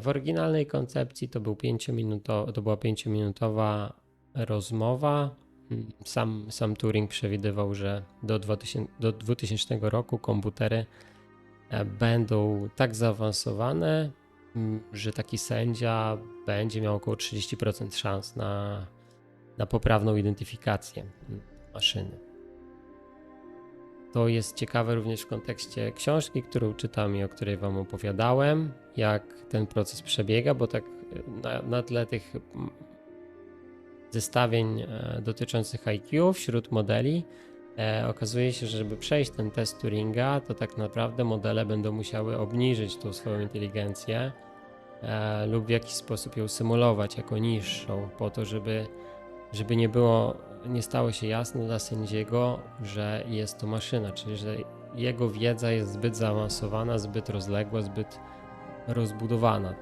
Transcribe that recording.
W oryginalnej koncepcji to, był pięciominuto, to była pięciominutowa rozmowa. Sam, sam Turing przewidywał, że do 2000, do 2000 roku komputery e, będą tak zaawansowane, że taki sędzia będzie miał około 30% szans na, na poprawną identyfikację maszyny. To jest ciekawe również w kontekście książki, którą czytam i o której Wam opowiadałem, jak ten proces przebiega, bo tak na, na tle tych zestawień e, dotyczących IQ wśród modeli e, okazuje się, że żeby przejść ten test Turinga, to tak naprawdę modele będą musiały obniżyć tą swoją inteligencję e, lub w jakiś sposób ją symulować jako niższą, po to, żeby, żeby nie było, nie stało się jasne dla sędziego, że jest to maszyna, czyli że jego wiedza jest zbyt zaawansowana, zbyt rozległa, zbyt rozbudowana.